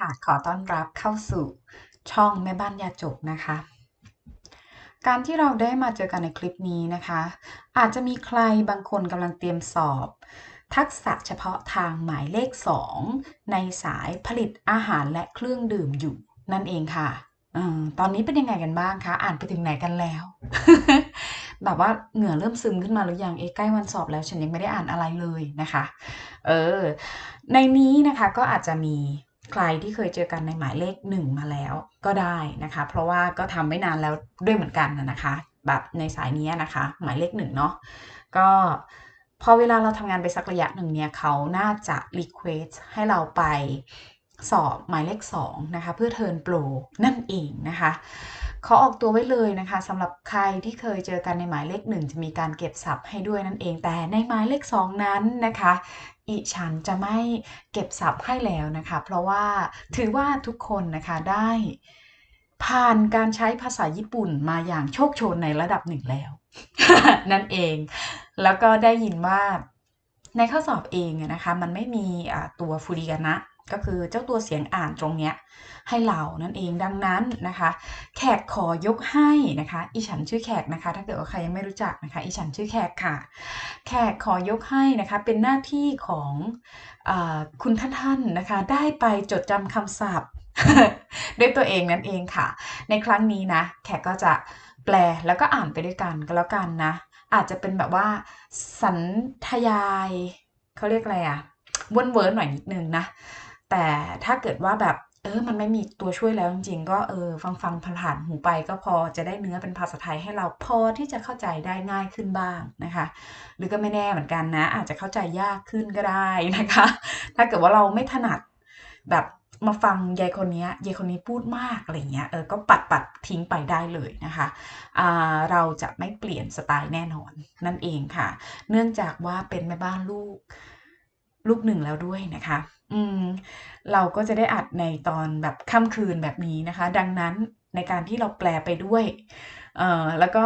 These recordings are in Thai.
ค่ะ ขอต้อนรับเข้าสู่ช่องแม่บ้านยาจกนะคะ การที่เราได้มาเจอกันในคลิปนี้นะคะ อาจจะมีใครบางคนกำลังเตรียมสอบ ทักษะเฉพาะทางหมายเลข 2 ในสายผลิตอาหารและเครื่องดื่มอยู่นั่นเองค่ะอตอนนี้เป็นยังไงกันบ้างคะ อ่านไปถึงไหนกันแล้ว แบบว่าเหงื่อเริ่มซึมขึ้นมาหรือยัง เอ๊ะใกล้วันสอบแล้ว ฉันยังไม่ได้อ่านอะไรเลยนะคะ เออ ในนี้นะคะก็อาจจะมี ใครที่เคยเจอกันในหมายเลขหนึ่งมาแล้วก็ได้นะคะ เพราะว่าก็ทำไม่นานแล้วด้วยเหมือนกันนะคะแบบในสายนี้นะคะ หมายเลขหนึ่งเนาะก็พอเวลาเราทำงานไปสักระยะหนึ่งเนี่ยเขาน่าจะ request ให้เราไปสอบหมายเลข2นะคะเพื่อเทิร์นโปรนั่นเองนะคะเขาออกตัวไว้เลยนะคะสำหรับใครที่เคยเจอกันในหมายเลขหนึ่งจะมีการเก็บศัพท์ให้ด้วยนั่นเอง แต่ในหมายเลข 2 นั้นนะคะ อีฉันจะไม่เก็บศัพท์ให้แล้วนะคะ เพราะว่าถือว่าทุกคนนะคะได้ ผ่านการใช้ภาษาญี่ปุ่นมาอย่างโชคโชนในระดับหนึ่งแล้ว นั่นเอง แล้วก็ได้ยินว่าในข้อสอบเองนะคะ มันไม่มีตัวฟูริกานะ ก็คือเจ้าตัวเสียงอ่านตรงเนี้ยให้เรานั่นเองดังนั้นนะคะ แขกขอยกให้นะคะ อีฉันชื่อแขกนะคะ ถ้าเกิดว่าใครยังไม่รู้จักนะคะ อีฉันชื่อแขกค่ะ แขกขอยกให้นะคะ เป็นหน้าที่ของอคุณท่านท่านนะคะ ได้ไปจดจำคำศัพท์ด้วยตัวเองนั่นเองค่ะ ในครั้งนี้นะ แขกก็จะแปลแล้วก็อ่านไปด้วยกันก็แล้วกันนะ อาจจะเป็นแบบว่า สันทยายเขาเรียกอะไรอะวนเวิร์หน่อยนิดนึงนะ แต่ถ้าเกิดว่าแบบ เออ มันไม่มีตัวช่วยแล้วจริงๆ ก็เออ ฟังฟังผ่านหูไปก็พอจะได้เนื้อเป็นภาษาไทยให้เราพอที่จะเข้าใจได้ง่ายขึ้นบ้างนะคะ หรือก็ไม่แน่เหมือนกันนะ อาจจะเข้าใจยากขึ้นก็ได้นะคะ ถ้าเกิดว่าเราไม่ถนัดแบบมาฟังยายคนนี้ยายคนนี้พูดมากอะไรเงี้ยเออก็ปัดปัดทิ้งไปได้เลยนะคะอ่าเราจะไม่เปลี่ยนสไตล์แน่นอนนั่นเองค่ะ เนื่องจากว่าเป็นแม่บ้านลูก ลูกหนึ่งแล้วด้วยนะคะ อืม เราก็จะได้อัดในตอนแบบค่ำคืนแบบนี้นะคะ ดังนั้นในการที่เราแปลไปด้วย เอ่อ แล้วก็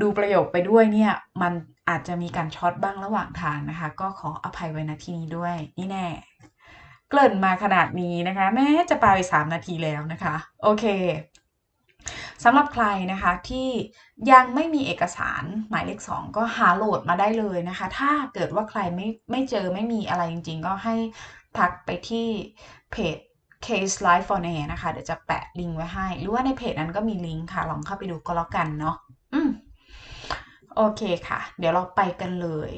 ดูประโยคไปด้วยเนี่ย มันอาจจะมีการช็อตบ้างระหว่างทางนะคะ ก็ขออภัยไว้ณที่นี้ด้วย นี่แน่ เกริ่นมาขนาดนี้นะคะ แม้จะไปสามนาทีแล้วนะคะ โอเค สำหรับใครนะคะที่ยังไม่มีเอกสารหมายเลข 2 ก็หาโหลดมาได้เลยนะคะ ถ้าเกิดว่าใครไม่ไม่เจอไม่มีอะไรจริง ๆ ก็ให้ทักไปที่เพจ Case Life for Air นะคะ เดี๋ยวจะแปะลิงก์ไว้ให้ หรือว่าในเพจนั้นก็มีลิงก์ค่ะ ลองเข้าไปดูก็แล้วกันเนาะอืมโอเคค่ะ เดี๋ยวเราไปกันเลย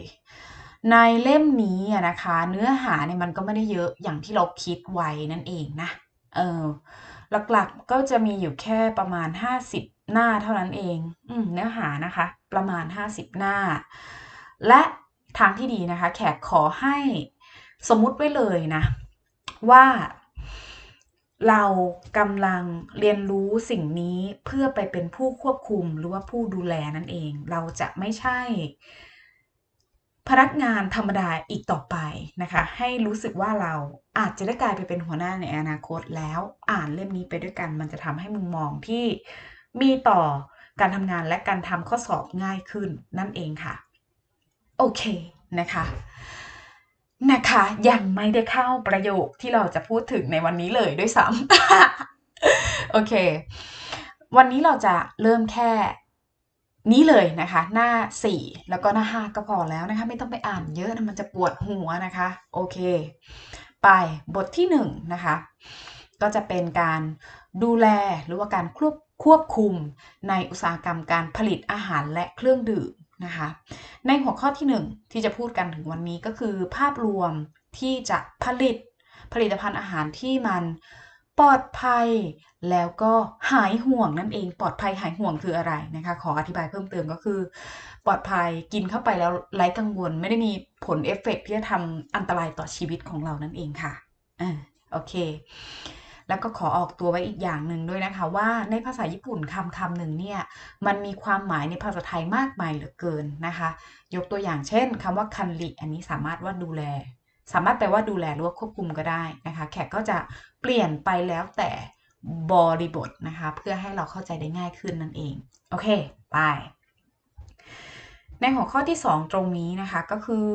ในเล่มนี้นะคะ เนื้อหาเนี่ยมันก็ไม่ได้เยอะอย่างที่เราคิดไว้นั่นเองนะ เออ หลักๆก็จะมีอยู่แค่ประมาณ 50 หน้าเท่านั้นเองอเนื้อหานะคะ ประมาณ 50 หน้า และทางที่ดีนะคะ แขกขอให้สมมุติไว้เลยนะ ว่าเรากำลังเรียนรู้สิ่งนี้เพื่อไปเป็นผู้ควบคุมหรือว่าผู้ดูแลนั่นเอง เราจะไม่ใช่ พนักงานธรรมดาอีกต่อไปนะคะ ให้รู้สึกว่าเราอาจจะได้กลายไปเป็นหัวหน้าในอนาคตแล้วอ่านเล่มนี้ไปด้วยกัน มันจะทำให้มุมมองที่มีต่อการทำงานและการทำข้อสอบง่ายขึ้นนั่นเองค่ะ โอเคนะคะนะคะยังไม่ได้เข้าประโยคที่เราจะพูดถึงในวันนี้เลยด้วยซ้ำโอเค วันนี้เราจะเริ่มแค่ นี้เลยนะคะ หน้า 4 แล้วก็หน้า 5 ก็พอแล้วนะคะ ไม่ต้องไปอ่านเยอะนะมันจะปวดหัวนะคะ โอเค ไปบทที่1นะคะ ก็จะเป็นการดูแลหรือว่าการควบควบคุมในอุตสาหกรรมการผลิตอาหารและเครื่องดื่มนะคะ ในหัวข้อที่ 1 ที่จะพูดกันถึงวันนี้ก็คือ ภาพรวมที่จะผลิตผลิตภัณฑ์อาหารที่มันปลอดภัย แล้วก็หายห่วงนั่นเองปลอดภัยหายห่วงคืออะไรนะคะ ขออธิบายเพิ่มเติมก็คือ ปลอดภัยกินเข้าไปแล้วไร้กังวล ไม่ได้มีผลเอฟเฟกที่จะทำอันตรายต่อชีวิตของเรานั่นเองค่ะอ่าโอเค แล้วก็ขอออกตัวไว้อีกอย่างหนึ่งด้วยนะคะ ว่าในภาษาญี่ปุ่นคำคำหนึ่งเนี่ย มันมีความหมายในภาษาไทยมากมายเหลือเกินนะคะ ยกตัวอย่างเช่นคำว่าคันริอันนี้สามารถว่าดูแล สามารถแปลว่าดูแลหรือว่าควบคุมก็ได้นะคะ แขกก็จะเปลี่ยนไปแล้วแต่ บริบทนะคะ เพื่อให้เราเข้าใจได้ง่ายขึ้นนั่นเอง โอเค ไป ในหัวข้อที่ 2 ตรงนี้นะคะก็คือ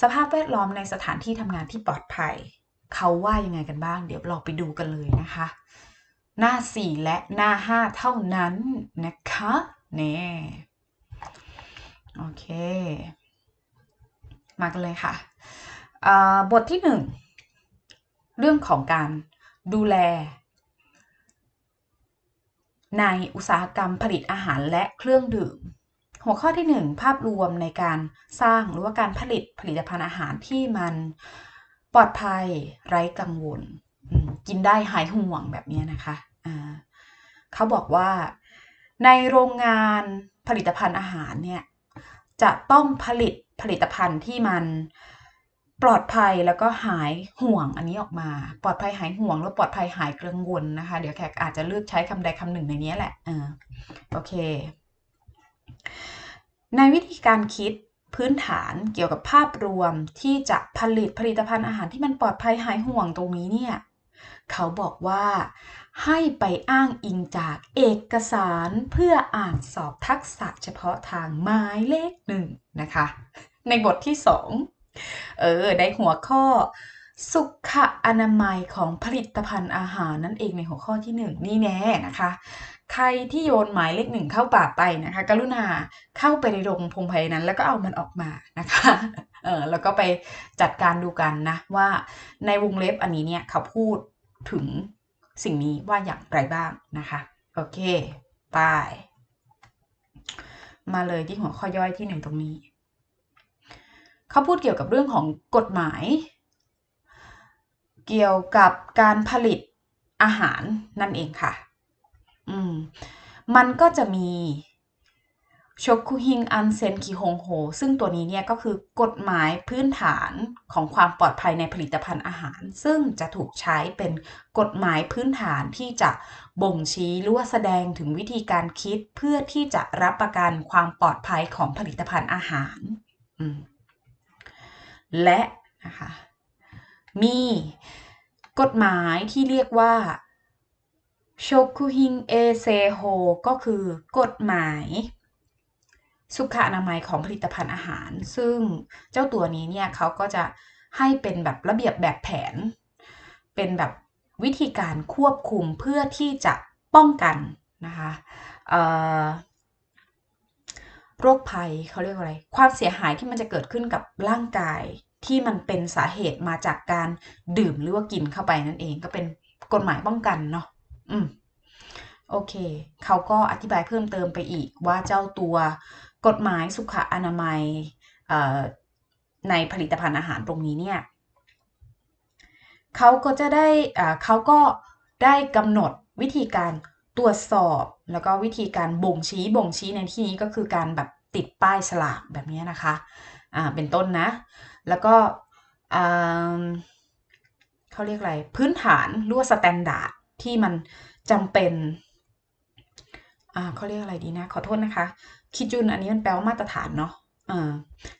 สภาพแวดล้อมในสถานที่ทำงานที่ปลอดภัย เขาว่ายังไงกันบ้าง เดี๋ยวเราไปดูกันเลยนะคะ หน้า 4 และหน้า 5 เท่านั้นนะคะเน่โอเค มากันเลยค่ะ บทที่ 1 เรื่องของการดูแล ในอุตสาหกรรมผลิตอาหารและเครื่องดื่ม หัวข้อที่ 1 ภาพรวมในการสร้างหรือว่าการผลิตผลิตภัณฑ์อาหารที่มันปลอดภัยไร้กังวล กินได้หายห่วงแบบนี้นะคะะเขาบอกว่าในโรงงานผลิตภัณฑ์อาหารเนี่ยจะต้องผลิตผลิตภัณฑ์ที่มัน ปลอดภัยแล้วก็หายห่วงอันนี้ออกมา ปลอดภัยหายห่วงแล้วปลอดภัยหายกังวลนะคะ เดี๋ยวแขกอาจจะเลือกใช้คำใดคำหนึ่งในนี้แหละเออโอเค ในวิธีการคิดพื้นฐานเกี่ยวกับภาพรวมที่จะผลิตผลิตภัณฑ์อาหารที่มันปลอดภัยหายห่วงตรงนี้เนี่ยเขาบอกว่าให้ไปอ้างอิงจากเอกสารเพื่ออ่านสอบทักษะเฉพาะทางหมายเลขหนึ่งนะคะ ในบทที่สอง เออได้หัวข้อสุขอนามัยของผลิตภัณฑ์อาหารนั่นเองในหัวข้อที่หนึ่งนี่แน่นะคะ ใครที่โยนหมายเลขหนึ่งเข้าป่าไปนะคะ กรุณาเข้าไปในโรงพงไพนั้น แล้วก็เอามันออกมานะคะเออแล้วก็ไปจัดการดูกันนะว่าในวงเล็บอันนี้เนี่ยเขาพูดถึงสิ่งนี้ว่าอย่างไรบ้างนะคะ โอเคไปมาเลยที่หัวข้อย่อยที่หนึ่งตรงนี้ เขาพูดเกี่ยวกับเรื่องของกฎหมาย เกี่ยวกับการผลิตอาหารนั่นเองค่ะ อืม มันก็จะมีชกคุฮิงอันเซนคิฮงโฮซึ่งตัวนี้เนี่ยก็คือกฎหมายพื้นฐานของความปลอดภัยในผลิตภัณฑ์อาหาร ซึ่งจะถูกใช้เป็นกฎหมายพื้นฐานที่จะบ่งชี้หรือว่าแสดงถึงวิธีการคิดเพื่อที่จะรับประกันความปลอดภัยของผลิตภัณฑ์อาหาร และนะคะมีกฎหมายที่เรียกว่าโชคุฮิงเอเซโฮก็คือกฎหมายสุขอนามัยของผลิตภัณฑ์อาหาร ซึ่งเจ้าตัวนี้เนี่ยเขาก็จะให้เป็นแบบระเบียบแบบแผน เป็นแบบวิธีการควบคุมเพื่อที่จะป้องกันนะคะ โรคภัยเขาเรียกอะไร ความเสียหายที่มันจะเกิดขึ้นกับร่างกายที่มันเป็นสาเหตุมาจากการดื่มหรือว่ากินเข้าไปนั่นเองก็เป็นกฎหมายป้องกันเนาะอืมโอเค เขาก็อธิบายเพิ่มเติมไปอีกว่าเจ้าตัวกฎหมายสุขอนามัยในผลิตภัณฑ์อาหารตรงนี้เนี่ยเขาก็จะได้เขาก็ได้กำหนดวิธีการ ตรวจสอบแล้วก็วิธีการบ่งชี้บ่งชี้ในที่นี้ก็คือการแบบติดป้ายฉลากแบบนี้นะคะอ่าเป็นต้นนะ แล้วก็เขาเรียกอะไรพื้นฐานหรือว่าสแตนดาร์ดที่มันจำเป็นอ่าเขาเรียกอะไรดีนะ ขอโทษนะคะ คิดจุนอันนี้มันแปลว่ามาตรฐานเนาะอ่า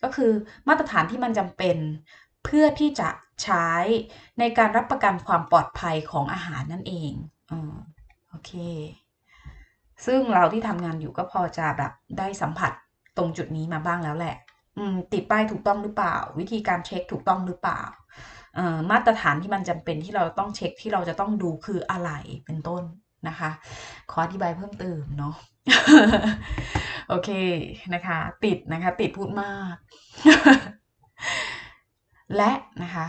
ก็คือมาตรฐานที่มันจำเป็นเพื่อที่จะใช้ในการรับประกันความปลอดภัยของอาหารนั่นเองอ โอเค ซึ่งเราที่ทำงานอยู่ก็พอจะแบบได้สัมผัสตรงจุดนี้มาบ้างแล้วแหละติดป้ายถูกต้องหรือเปล่า วิธีการเช็คถูกต้องหรือเปล่ามาตรฐานที่มันจำเป็นที่เราต้องเช็คที่เราจะต้องดูคืออะไรเป็นต้นนะคะ ขออธิบายเพิ่มเติมเนาะโอเคนะคะ ติดนะคะ ติดพูดมาก และนะคะ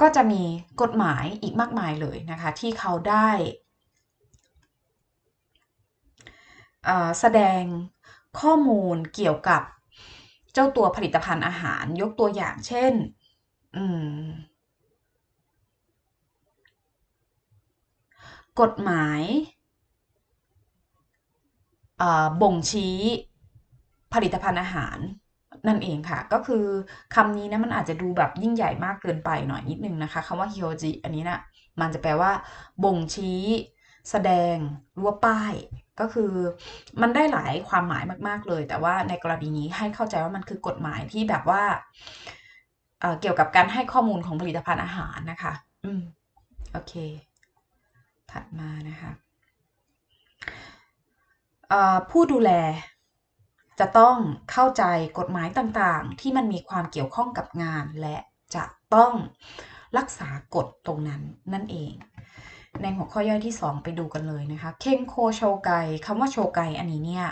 ก็จะมีกฎหมายอีกมากมายเลยนะคะ ที่เขาได้ แสดงข้อมูลเกี่ยวกับเจ้าตัวผลิตภัณฑ์อาหารยกตัวอย่างเช่นกฎหมายบ่งชี้ผลิตภัณฑ์อาหารนั่นเองค่ะ ก็คือคำนี้นะมันอาจจะดูแบบยิ่งใหญ่มากเกินไปหน่อยนิดนึงนะคะคำว่าฮิโอจิอันนี้นะมันจะแปลว่าบ่งชี้ แสดงรัวป้าย ก็คือมันได้หลายความหมายมาก ๆ เลย แต่ว่าในกรณีนี้ให้เข้าใจว่ามันคือกฎหมายที่แบบว่าเเกี่ยวกับการให้ข้อมูลของผลิตภัณฑ์อาหารนะคะ อืม โอเค ถัดมานะคะผู้ดูแลจะต้องเข้าใจกฎหมายต่างๆ ที่มันมีความเกี่ยวข้องกับงานและจะต้องรักษากฎตรงนั้นนั่นเอง ในหัวข้อย่อยที่ 2 ไปดูกันเลยนะคะเคงโคโชไกคำว่าโชไกอันนี้เนี่ย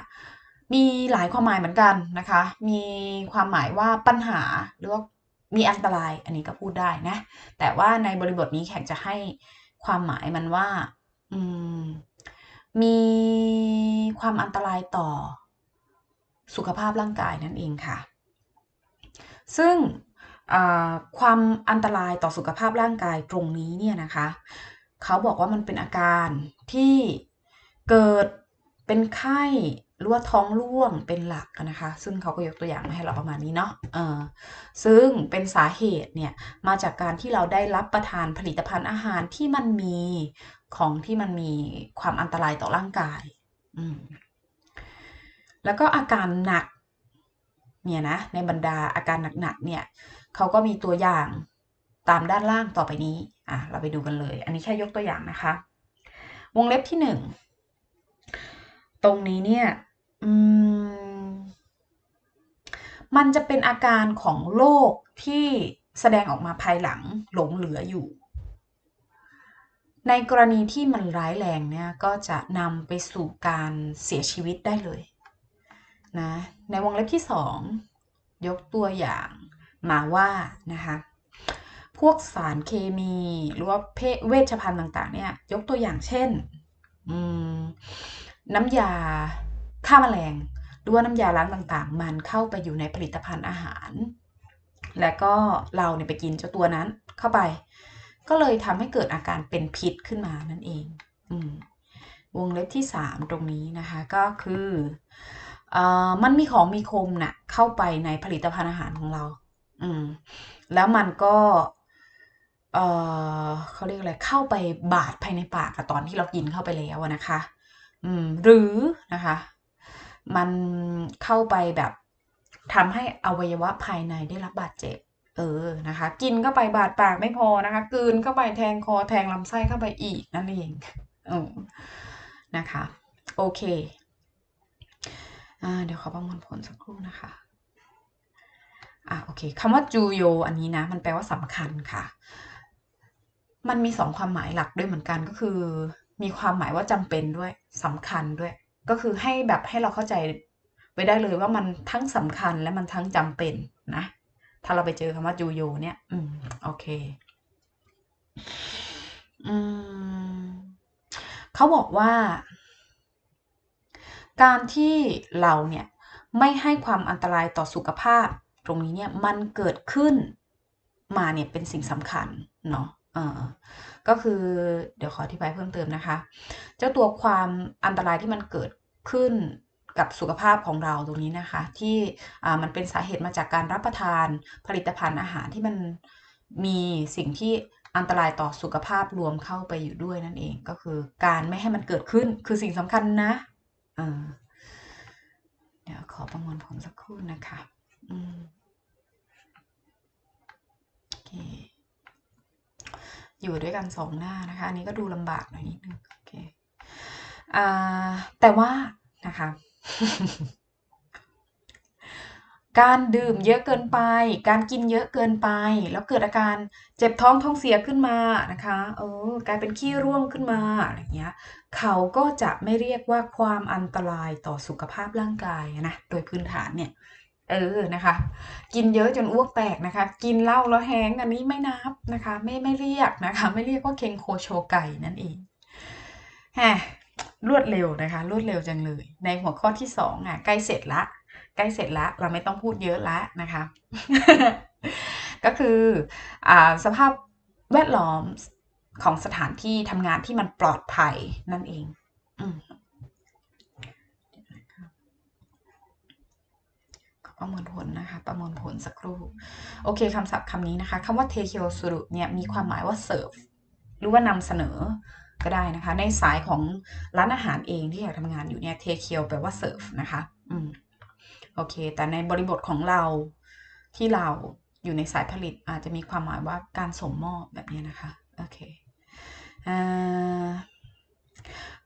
มีหลายความหมายเหมือนกันนะคะ มีความหมายว่าปัญหาหรือว่ามีอันตรายอันนี้ก็พูดได้นะ แต่ว่าในบริบทนี้แขกจะให้ความหมายมันว่ามีความอันตรายต่อสุขภาพร่างกายนั่นเองค่ะ ซึ่งความอันตรายต่อสุขภาพร่างกายตรงนี้เนี่ยนะคะ เขาบอกว่ามันเป็นอาการที่เกิดเป็นไข้หรือว่าท้องร่วงเป็นหลักนะคะ ซึ่งเขาก็ยกตัวอย่างมาให้เราประมาณนี้เนาะเออซึ่งเป็นสาเหตุเนี่ยมาจากการที่เราได้รับประทานผลิตภัณฑ์อาหารที่มันมีของที่มันมีความอันตรายต่อร่างกายอืมแล้วก็อาการหนักเนี่ยนะในบรรดาอาการหนักๆเนี่ยเขาก็มีตัวอย่าง ตามด้านล่างต่อไปนี้อะเราไปดูกันเลย อันนี้แค่ยกตัวอย่างนะคะ วงเล็บที่หนึ่งตรงนี้เนี่ยมันจะเป็นอาการของโรคที่แสดงออกมาภายหลังหลงเหลืออยู่ ในกรณีที่มันร้ายแรงเนี่ยก็จะนำไปสู่การเสียชีวิตได้เลยนะในวงเล็บที่สองยกตัวอย่างมาว่านะคะ พวกสารเคมี หรือว่าเวชภัณฑ์ต่าง ๆ เนี่ย ยกตัวอย่างเช่น น้ำยาฆ่าแมลงหรือว่าน้ำยาล้างต่างๆ มันเข้าไปอยู่ในผลิตภัณฑ์อาหาร และก็เราเนี่ยไปกินเจ้าตัวนั้นเข้าไป ก็เลยทำให้เกิดอาการเป็นพิษขึ้นมานั่นเองอวงเล็บที่ 3 ตรงนี้นะคะก็คืออมันมีของมีคมนะ่ะเข้าไปในผลิตภัณฑ์อาหารของเรา อืมแล้วมันก็ เออเขาเรียกอะไรเข้าไปบาดภายในปากตอนที่เรากินเข้าไปแล้วนะคะ อืมหรือนะคะ มันเข้าไปแบบทำให้อวัยวะภายในได้รับบาดเจ็บ เออนะคะ กินเข้าไปบาดปากไม่พอนะคะกืนเข้าไปแทงคอแทงลำไส้เข้าไปอีกนั่นเองเออนะคะ โอเคเดี๋ยวขอประมวลผลสักครู่นะคะอะโอเคคำว่าจูโยอันนี้นะ มันแปลว่าสำคัญค่ะ มันมีสองความหมายหลักด้วยเหมือนกันก็คือ มีความหมายว่าจำเป็นด้วยสำคัญด้วย ก็คือให้แบบให้เราเข้าใจไว้ได้เลยว่ามันทั้งสำคัญและมันทั้งจำเป็นนะ ถ้าเราไปเจอคำว่าจูโยเนี่ย อืม โอเค อืมเขาบอกว่า การที่เราเนี่ยไม่ให้ความอันตรายต่อสุขภาพ ตรงนี้เนี่ยมันเกิดขึ้นมาเนี่ยเป็นสิ่งสำคัญเนาะ ก็คือเดี๋ยวขออธิบายเพิ่มเติมนะคะ เจ้าตัวความอันตรายที่มันเกิดขึ้นกับสุขภาพของเราตรงนี้นะคะ ที่มันเป็นสาเหตุมาจากการรับประทานผลิตภัณฑ์อาหารที่มันมีสิ่งที่อันตรายต่อสุขภาพรวมเข้าไปอยู่ด้วยนั่นเองก็คือการไม่ให้มันเกิดขึ้นคือสิ่งสำคัญนะเดี๋ยวขอประมวลผลสักครู่นะคะโอเค อยู่ด้วยกันสองหน้านะคะอันนี้ก็ดูลำบากหน่อยนิดนึงโอเคอ่าแต่ว่านะคะการดื่มเยอะเกินไป การกินเยอะเกินไป แล้วเกิดอาการเจ็บท้องท้องเสียขึ้นมานะคะ เออกลายเป็นขี้ร่วงขึ้นมาอะไรเงี้ย เขาก็จะไม่เรียกว่าความอันตรายต่อสุขภาพร่างกายนะ โดยพื้นฐานเนี่ย เออนะคะ กินเยอะจนอ้วกแตกนะคะ กินเหล้าแล้วแห้งอันนี้ไม่นับนะคะ ไม่ไม่เรียกนะคะ ไม่เรียกว่าเคงโคโชไก่นั่นเองฮะรวดเร็วนะคะ รวดเร็วจังเลย ในหัวข้อที่สองอะใกล้เสร็จละใกล้เสร็จล้วเราไม่ต้องพูดเยอะล้วนะคะ ก็คืออสภาพแวดล้อมของสถานที่ทำงานที่มันปลอดภัยนั่นเอง ประมวลผลนะคะ ประมวลผลสักครู่ โอเคคำศัพท์คำนี้นะคะคำว่าเทเคียวสุรุเนี่ยมีความหมายว่าเสิร์ฟหรือว่านำเสนอก็ได้นะคะ ในสายของร้านอาหารเองที่อยากทำงานอยู่เนี่ยเทเคียวแปลว่าเสิร์ฟนะคะอืมโอเค แต่ในบริบทของเราที่เราอยู่ในสายผลิตอาจจะมีความหมายว่าการส่งมอบแบบนี้นะคะ โอเค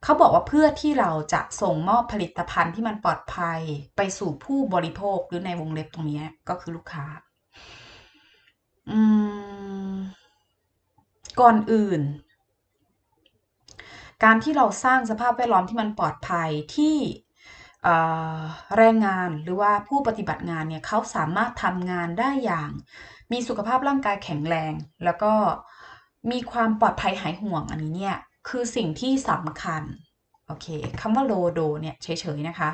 เขาบอกว่าเพื่อที่เราจะส่งมอบผลิตภัณฑ์ที่มันปลอดภัยไปสู่ผู้บริโภคหรือในวงเล็บตรงนี้ก็คือลูกค้า ก่อนอื่น การที่เราสร้างสภาพแวดล้อมที่มันปลอดภัยที่แรงงานหรือว่าผู้ปฏิบัติงานเนี่ยเขาสามารถทำงานได้อย่าง มีสุขภาพร่างกายแข็งแรง แล้วก็มีความปลอดภัยหายห่วงอันนี้เนี่ย คือสิ่งที่สำคัญโอเคคำว่าโลโดเนี่ยเฉยๆนะคะ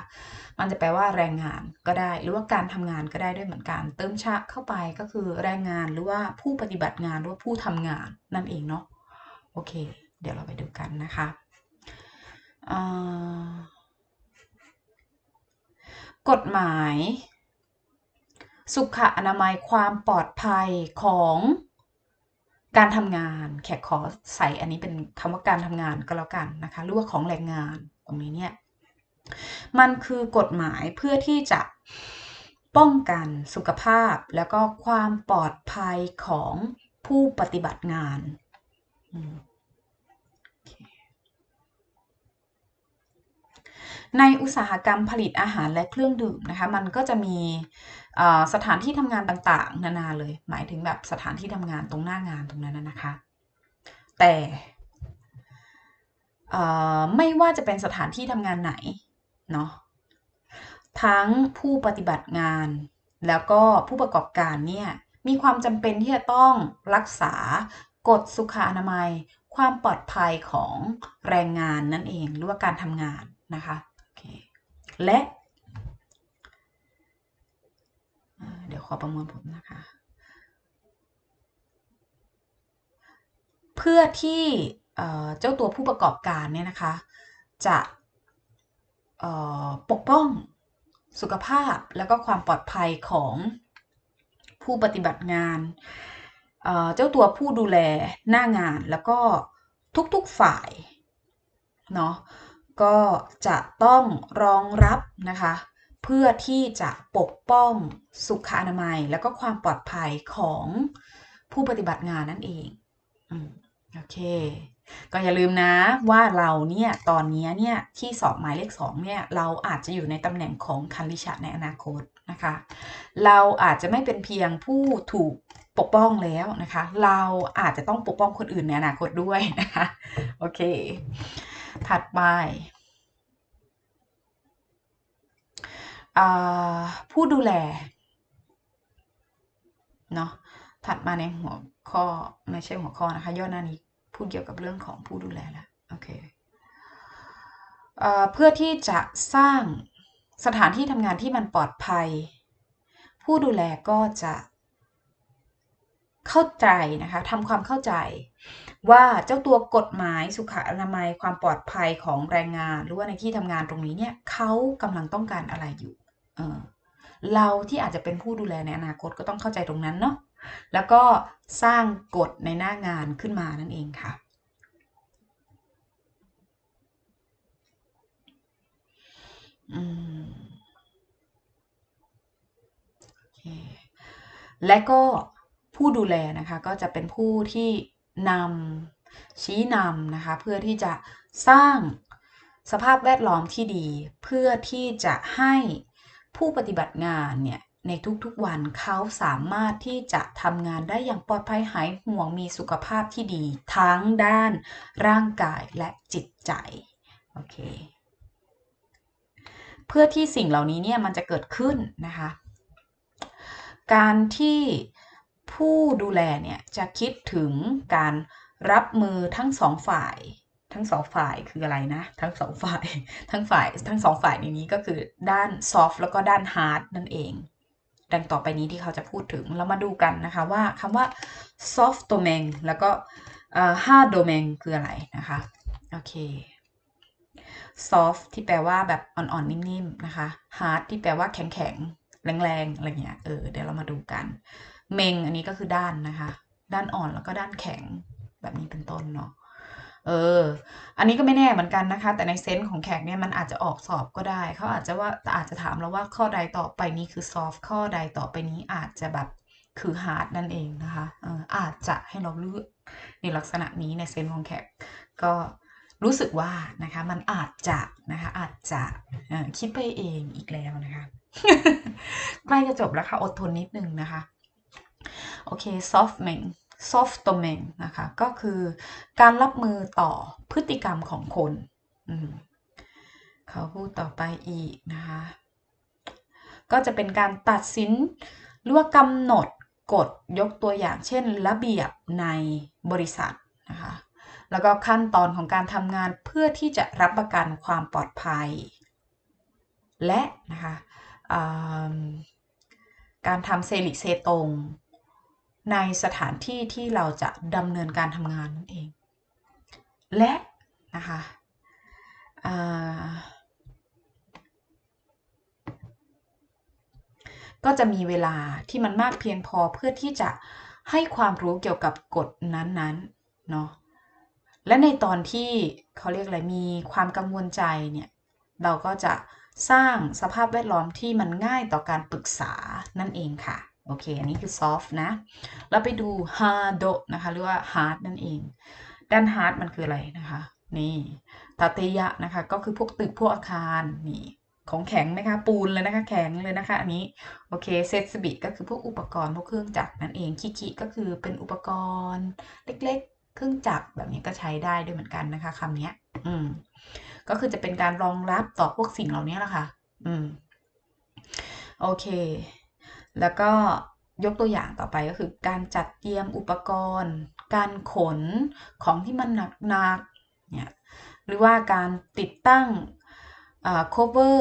มันจะแปลว่าแรงงานก็ได้ หรือว่าการทำงานก็ได้ด้วยเหมือนกัน เติมชะเข้าไปก็คือแรงงานหรือว่าผู้ปฏิบัติงานหรือว่าผู้ทำงานนั่นเองเนาะโอเค เดี๋ยวเราไปดูกันนะคะกฎหมาย สุขอนามัยความปลอดภัยของ การทำงานแขกขอใส่อันนี้เป็นคำว่าการทำงานก็แล้วกันนะคะหรือว่าของแรงงานตรงนี้เนี่ยมันคือกฎหมายเพื่อที่จะป้องกันสุขภาพแล้วก็ความปลอดภัยของผู้ปฏิบัติงาน ในอุตสาหกรรมผลิตอาหารและเครื่องดื่มนะคะ มันก็จะมี สถานที่ทำงานต่างๆ นานาเลย หมายถึงแบบสถานที่ทำงานตรงหน้างานตรงนั้นนะคะ แต่ไม่ว่าจะเป็นสถานที่ทำงานไหนเนาะทั้งผู้ปฏิบัติงาน แล้วก็ผู้ประกอบการเนี่ยมีความจำเป็นที่จะต้องรักษากฎสุขอนามัย ความปลอดภัยของแรงงานนั่นเองหรือว่าการทำงานนะคะและ เดี๋ยวขอประมวลผลนะคะ เพื่อที่เจ้าตัวผู้ประกอบการเนี่ยนะคะ จะปกป้องสุขภาพแล้วก็ความปลอดภัยของผู้ปฏิบัติงาน เจ้าตัวผู้ดูแลหน้างานแล้วก็ทุกๆฝ่ายเนาะก็จะต้องรองรับนะคะ เพื่อที่จะปกป้องสุขอนามัย แล้วก็ความปลอดภัยของผู้ปฏิบัติงานนั่นเองอโอเค ก็อย่าลืมนะว่าเราเนี่ยตอนนี้เนี่ยที่สอบหมายเลขสองเนี่ยเราอาจจะอยู่ในตำแหน่งของคันดิชาในอนาคตนะคะ เราอาจจะไม่เป็นเพียงผู้ถูกปกป้องแล้วนะคะ เราอาจจะต้องปกป้องคนอื่นในอนาคตด้วยนะคะ โอเค ถัดไป ผู้ดูแลเนาะถัดมาในหัวข้อไม่ใช่หัวข้อนะคะ ย่อหน้านี้พูดเกี่ยวกับเรื่องของผู้ดูแลแล้วโอเคเพื่อที่จะสร้างสถานที่ทำงานที่มันปลอดภัย ผู้ดูแลก็จะเข้าใจนะคะทำความเข้าใจ ว่าเจ้าตัวกฎหมายสุขอนามัยความปลอดภัยของแรงงาน หรือว่าในที่ทำงานตรงนี้เนี่ยเขากำลังต้องการอะไรอยู่ เราที่อาจจะเป็นผู้ดูแลในอนาคตก็ต้องเข้าใจตรงนั้นเนาะแล้วก็สร้างกฎในหน้างานขึ้นมานั่นเองค่ะ อืมและก็ผู้ดูแลนะคะก็จะเป็นผู้ที่นำชี้นำนะคะ เพื่อที่จะสร้างสภาพแวดล้อมที่ดี เพื่อที่จะให้ ผู้ปฏิบัติงานเนี่ยในทุกๆวันเขาสามารถที่จะทำงานได้อย่างปลอดภัยหายห่วงมีสุขภาพที่ดี ทั้งด้านร่างกายและจิตใจโอเคเพื่อที่สิ่งเหล่านี้เนี่ยมันจะเกิดขึ้นนะคะการที่ผู้ดูแลเนี่ยจะคิดถึงการรับมือทั้งสองฝ่าย ทั้งสองฝ่ายคืออะไรนะ ทั้งสองฝ่าย ทั้งฝ่ายทั้งสองฝ่ายในนี้ก็คือด้านซอฟต์แล้วก็ด้านฮาร์ดนั่นเอง ดังต่อไปนี้ที่เขาจะพูดถึงเรามาดูกันนะคะว่าคำว่า soft domain แล้วก็ hard domain คืออะไรนะคะ โอเค soft ที่แปลว่าแบบอ่อนๆ นิ่มๆ นะคะ hard ที่แปลว่าแข็งๆ แรงๆ อะไรเงี้ย เออ เดี๋ยวเรามาดูกัน เมงอันนี้ก็คือด้านนะคะ ด้านอ่อนแล้วก็ด้านแข็งแบบนี้เป็นต้นเนาะ เออ อันนี้ก็ไม่แน่เหมือนกันนะคะ แต่ในเซนส์ของแขกเนี่ยมันอาจจะออกสอบก็ได้ เขาอาจจะว่าอาจจะถามเราว่าข้อใดต่อไปนี้คือซอฟต์ข้อใดต่อไปนี้อาจจะแบบคือฮาร์ดนั่นเองนะคะเอออาจจะให้เราเลือกในลักษณะนี้ในเซนส์ของแขกก็รู้สึกว่านะคะ มันอาจจะนะคะ อาจจะคิดไปเองอีกแล้วนะคะใกล้จะจบแล้วค่ะ อดทนนิดนึงนะคะ โอเค soft m e n soft domain นะคะ ก็คือการรับมือต่อพฤติกรรมของคนเขาพูดต่อไปอีกนะคะ ก็จะเป็นการตัดสินหรือว่ากำหนดกฎยกตัวอย่างเช่น ระเบียบในบริษัทนะคะ แล้วก็ขั้นตอนของการทำงานเพื่อที่จะรับประกันความปลอดภัย และนะคะการทำเซริเซตรง ในสถานที่ที่เราจะดำเนินการทำงานนั่นเอง และนะคะก็จะมีเวลาที่มันมากเพียงพอเพื่อที่จะให้ความรู้เกี่ยวกับกฎนั้นๆเนาะและในตอนที่เขาเรียกอะไรมีความกังวลใจเนี่ยเราก็จะสร้างสภาพแวดล้อมที่มันง่ายต่อการปรึกษานั่นเองค่ะ โอเค อันนี้คือ soft นะเราไปดู hard นะคะ หรือว่า hard นั่นเอง ด้าน hard มันคืออะไรนะคะ นี่ตาเตยะนะคะ ก็คือพวกตึกพวกอาคาร นี่ ของแข็งไหมคะ ปูนเลยนะคะ แข็งเลยนะคะ อันนี้ โอเค เซตสบิก็คือพวกอุปกรณ์ พวกเครื่องจักรนั่นเอง คิคิก็คือเป็นอุปกรณ์เล็กๆ เครื่องจักรแบบนี้ก็ใช้ได้ด้วยเหมือนกันนะคะคำนี้อืม ก็คือจะเป็นการรองรับต่อพวกสิ่งเหล่านี้แหละค่ะ อืม โอเค แล้วก็ยกตัวอย่างต่อไปก็คือการจัดเตรียมอุปกรณ์ การขนของที่มันหนักๆเนี่ยหรือว่าการติดตั้ง cover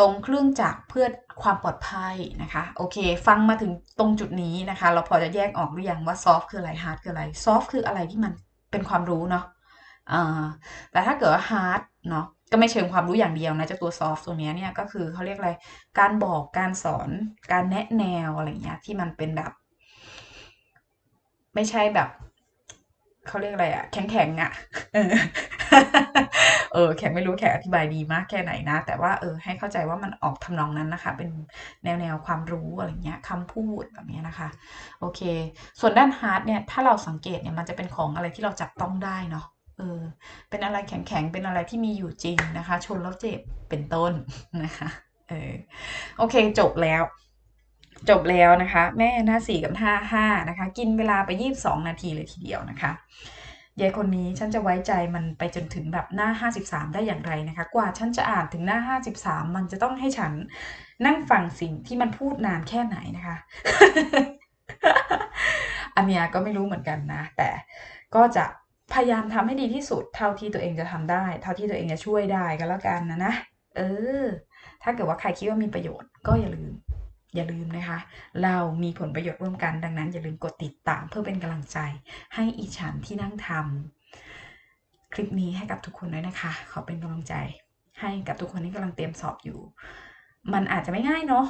ตรงเครื่องจักรเพื่อความปลอดภัยนะคะโอเค ฟังมาถึงตรงจุดนี้นะคะ เราพอจะแยกออกหรือยังว่า soft คืออะไร hard คืออะไร soft คืออะไรที่มันเป็นความรู้เนาะแต่ถ้าเกิดว่า hard เนาะ ก็ไม่เชิงความรู้อย่างเดียวนะเจ้าตัว soft ตรงนี้เนี่ยก็คือเขาเรียกอะไร การบอกการสอนการแนะแนวอะไรเงี้ยที่มันเป็นแบบ ไม่ใช่แบบเขาเรียกอะไรอะแข็งๆอะเออเออแขกไม่รู้แขกอธิบายดีมากแค่ไหนนะ แต่ว่าเออให้เข้าใจว่ามันออกทำนองนั้นนะคะ เป็นแนวๆความรู้อะไรเงี้ยคำพูดแบบเนี้ยนะคะ โอเค ส่วนด้าน hard เนี่ยถ้าเราสังเกตเนี่ยมันจะเป็นของอะไรที่เราจับต้องได้เนาะ เออเป็นอะไรแข็งๆ เป็นอะไรที่มีอยู่จริงนะคะ ชนแล้วเจ็บเป็นต้นนะคะเออโอเคจบแล้ว จบแล้วนะคะ แม่หน้า4กับหน้านะคะ กินเวลาไป22นาทีเลยทีเดียวนะคะยายคนนี้ฉันจะไว้ใจมันไปจนถึงแบบหน้า 53 ได้อย่างไรนะคะ กว่าฉันจะอ่านถึงหน้า 53 มันจะต้องให้ฉันนั่งฟังสิ่งที่มันพูดนานแค่ไหนนะคะ อันเนี้ยก็ไม่รู้เหมือนกันนะ แต่ก็จะ พยายามทำให้ดีที่สุด เท่าที่ตัวเองจะทำได้ เท่าที่ตัวเองจะช่วยได้ก็แล้วกันนะนะ เออ ถ้าเกิดว่าใครคิดว่ามีประโยชน์ก็อย่าลืม อย่าลืมนะคะ เรามีผลประโยชน์ร่วมกันดังนั้น อย่าลืมกดติดตามเพื่อเป็นกำลังใจ ให้อีฉันที่นั่งทำคลิปนี้ให้กับทุกคนด้วยนะคะ ขอเป็นกำลังใจ ให้กับทุกคนที่กำลังเตรียมสอบอยู่ มันอาจจะไม่ง่ายเนาะ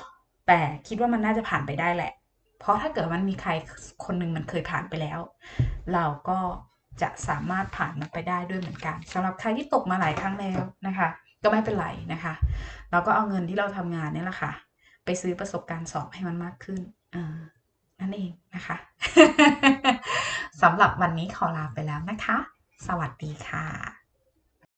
แต่คิดว่ามันน่าจะผ่านไปได้แหละ เพราะถ้าเกิดมันมีใครคนหนึ่งมันเคยผ่านไปแล้ว เราก็ จะสามารถผ่านมันไปได้ด้วยเหมือนกันสำหรับใครที่ตกมาหลายครั้งแล้วนะคะ ก็ไม่เป็นไรนะคะ เราก็เอาเงินที่เราทำงานนี่แหละค่ะ ไปซื้อประสบการณ์สอบให้มันมากขึ้นอ่านั่นเองนะคะสำหรับวันนี้ขอลาไปแล้วนะคะ สวัสดีค่ะ